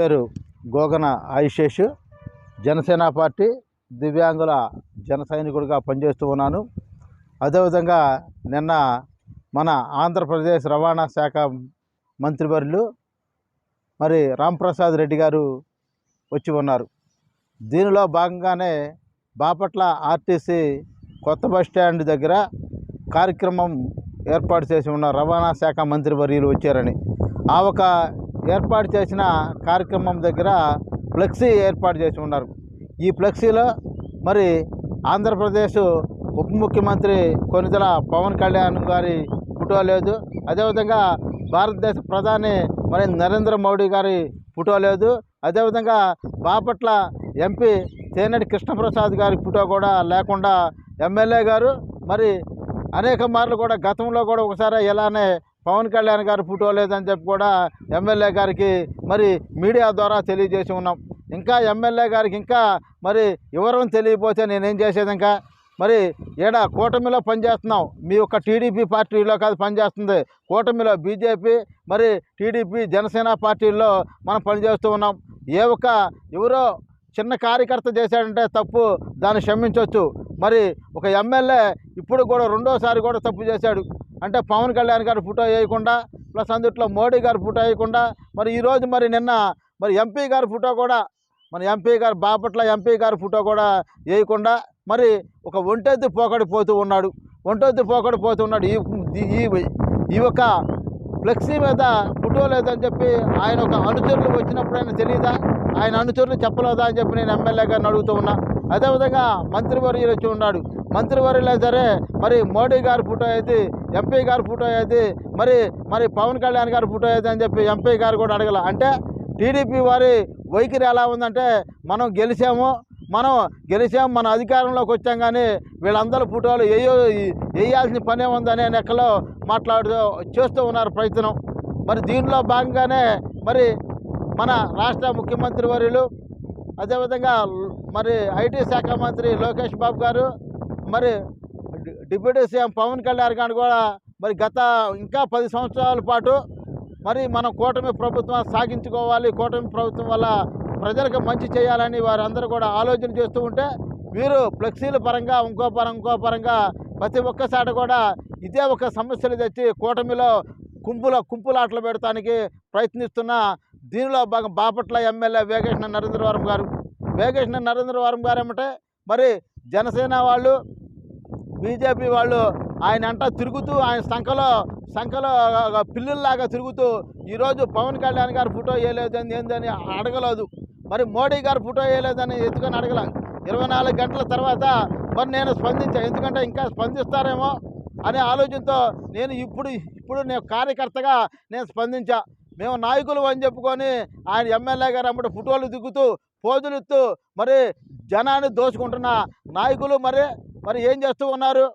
పేరు గోగన ఆయుషేష్. జనసేన పార్టీ దివ్యాంగుల జన సైనికుడిగా పనిచేస్తూ ఉన్నాను. అదేవిధంగా నిన్న మన ఆంధ్రప్రదేశ్ రవాణా శాఖ మంత్రివర్యులు మరి రాంప్రసాద్ రెడ్డి గారు వచ్చి ఉన్నారు. దీనిలో భాగంగానే బాపట్ల ఆర్టీసీ కొత్త బస్ స్టాండ్ దగ్గర కార్యక్రమం ఏర్పాటు చేసి ఉన్న రవాణా శాఖ మంత్రివర్యులు వచ్చారని. ఆ ఒక ఏర్పాటు చేసిన కార్యక్రమం దగ్గర ఫ్లెక్సీ ఏర్పాటు చేసి ఉన్నారు. ఈ ఫ్లెక్సీలో మరి ఆంధ్రప్రదేశ్ ఉప ముఖ్యమంత్రి కొనిదెల పవన్ కళ్యాణ్ గారి ఫోటో లేదు. అదేవిధంగా భారతదేశ ప్రధాని మరి నరేంద్ర మోడీ గారి ఫోటో లేదు. అదేవిధంగా బాపట్ల ఎంపీ తేనెటి కృష్ణప్రసాద్ గారి ఫోటో కూడా లేకుండా ఎమ్మెల్యే గారు మరి అనేక మార్లు కూడా గతంలో కూడా ఒకసారి ఇలానే పవన్ కళ్యాణ్ గారి ఫోటో లేదని చెప్పి కూడా ఎమ్మెల్యే గారికి మరి మీడియా ద్వారా తెలియజేసి ఉన్నాం. ఇంకా ఎమ్మెల్యే గారికి ఇంకా మరి వివరం తెలియపోతే నేనేం చేసేది ఇంకా? మరి ఈడ కూటమిలో పనిచేస్తున్నాం. మీ యొక్క టీడీపీ పార్టీలో కాదు పనిచేస్తుంది. కూటమిలో బీజేపీ మరి టీడీపీ జనసేన పార్టీల్లో మనం పనిచేస్తూ ఉన్నాం. ఏ ఒక్క ఎవరో చిన్న కార్యకర్త చేశాడంటే తప్పు దాన్ని క్షమించవచ్చు మరి ఒక ఎమ్మెల్యే ఇప్పుడు కూడా రెండోసారి కూడా తప్పు చేశాడు. అంటే పవన్ కళ్యాణ్ గారి ఫోటో వేయకుండా ప్లస్ అందుట్లో మోడీ గారు ఫోటో వేయకుండా మరి ఈరోజు మరి నిన్న మరి ఎంపీ గారి ఫోటో కూడా మన ఎంపీ గారు బాపట్ల ఎంపీ గారి ఫోటో కూడా వేయకుండా మరి ఒక ఒంటెద్దు పోకడిపోతూ ఉన్నాడు. ఒంటెద్దు పోకడిపోతూ ఉన్నాడు. ఈ ఈ ఈ యొక్క ఫ్లెక్సీ మీద ఫోటో లేదని చెప్పి ఆయన ఒక అనుచరులు వచ్చినప్పుడు ఆయన తెలియదా ఆయన అనుచరులు చెప్పలేదా అని చెప్పి నేను ఎమ్మెల్యే గారిని అడుగుతూ ఉన్నా. అదేవిధంగా మంత్రివర్యులు వచ్చి ఉన్నాడు. మంత్రివర్యులు సరే మరి మోడీ గారి ఫోటో అయితే ఎంపీ గారి ఫోటో అయితే మరి మరి పవన్ కళ్యాణ్ గారి ఫోటో అయితే అని చెప్పి ఎంపీ గారు కూడా అడగల. అంటే టీడీపీ వారి వైఖరి ఎలా ఉందంటే మనం గెలిచాము మనం గెలిచాం మన అధికారంలోకి వచ్చాం కానీ వీళ్ళందరూ ఫోటోలు వేయో వేయాల్సిన పనే ఉందనే లెక్కలో మాట్లాడుతూ చేస్తూ ఉన్నారు ప్రయత్నం. మరి దీనిలో భాగంగానే మరి మన రాష్ట్ర ముఖ్యమంత్రి వర్యులు అదేవిధంగా మరి ఐటీ శాఖ మంత్రి లోకేష్ బాబు గారు మరి డిప్యూటీ సీఎం పవన్ కళ్యాణ్ గారు కూడా మరి గత ఇంకా పది సంవత్సరాల పాటు మరి మనం కూటమి ప్రభుత్వం సాగించుకోవాలి. కూటమి ప్రభుత్వం వల్ల ప్రజలకు మంచి చేయాలని వారందరూ కూడా ఆలోచన చేస్తూ ఉంటే వీరు ఫ్లెక్సీల పరంగా ఇంకో పరం ఇంకో పరంగా ప్రతి ఒక్కసారి కూడా ఇదే ఒక సమస్యలు తెచ్చి కూటమిలో కుంపుల కుంపులాటలు పెడతానికి ప్రయత్నిస్తున్న దీనిలో భాగం బాపట్ల ఎమ్మెల్యే వేగేశ్న నరేంద్రవరం గారు. వేగేశ్న నరేంద్రవరం గారు ఏమంటే మరి జనసేన వాళ్ళు బీజేపీ వాళ్ళు ఆయన అంట తిరుగుతూ ఆయన సంఖలో సంఖలో పిల్లుల్లాగా తిరుగుతూ ఈరోజు పవన్ కళ్యాణ్ గారు ఫోటో వేయలేదని ఏందని అడగలేదు. మరి మోడీ గారు ఫోటో వేయలేదని ఎందుకని అడగల? ఇరవై నాలుగు గంటల తర్వాత మరి నేను స్పందించాను ఎందుకంటే ఇంకా స్పందిస్తారేమో అనే ఆలోచనతో నేను ఇప్పుడు ఇప్పుడు నేను కార్యకర్తగా నేను స్పందించా. మేము నాయకులు అని చెప్పుకొని ఆయన ఎమ్మెల్యే గారు అమ్మటి ఫోటోలు దిగుతూ పోజులు ఇస్తూ మరి జనాన్ని దోచుకుంటున్న నాయకులు మరి మరి ఏం చేస్తూ ఉన్నారు?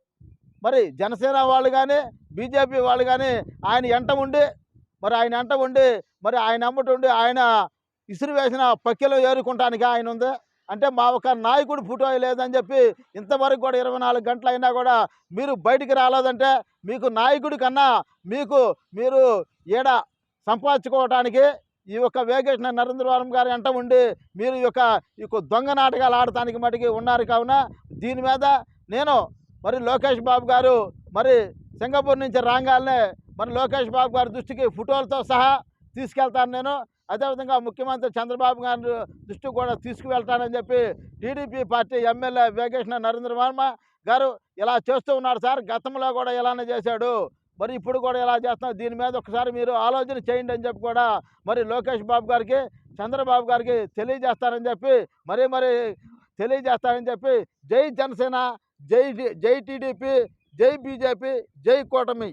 మరి జనసేన వాళ్ళు కానీ బీజేపీ వాళ్ళు కానీ ఆయన ఎంట ఉండి మరి ఆయన ఎంట ఉండి మరి ఆయన అమ్మటి ఉండి ఆయన ఇసురు వేసిన పక్కెలో ఏరుకుంటానికి ఆయన ఉంది. అంటే మా ఒక నాయకుడు ఫోటో లేదని చెప్పి ఇంతవరకు కూడా ఇరవై నాలుగు గంటలు అయినా కూడా మీరు బయటికి రాలేదంటే మీకు నాయకుడి కన్నా మీకు మీరు ఈడ సంపాదించుకోవటానికి ఈ యొక్క వేగేశ్న నరేంద్రవరం గారి వెంట ఉండి మీరు ఈ యొక్క ఈ యొక్క దొంగ నాటకాలు ఆడటానికి మటుకి ఉన్నారు కావున దీని మీద నేను మరి లోకేష్ బాబు గారు మరి సింగపూర్ నుంచి రాగానే మరి లోకేష్ బాబు గారి దృష్టికి ఫోటోలతో సహా తీసుకెళ్తాను నేను. అదేవిధంగా ముఖ్యమంత్రి చంద్రబాబు గారి దృష్టికి కూడా తీసుకువెళ్తానని చెప్పి TDP party MLA Vegesna Narendra Varma garu ఇలా చేస్తూ ఉన్నారు సార్. గతంలో కూడా ఇలానే చేశాడు. మరి ఇప్పుడు కూడా ఇలా చేస్తున్నారు. దీని మీద ఒకసారి మీరు ఆలోచన చేయండి అని చెప్పి కూడా మరి లోకేష్ బాబు గారికి చంద్రబాబు గారికి తెలియజేస్తానని చెప్పి మరీ మరి తెలియజేస్తానని చెప్పి జై జనసేన జై జై టీడీపీ జై బీజేపీ జై కూటమి.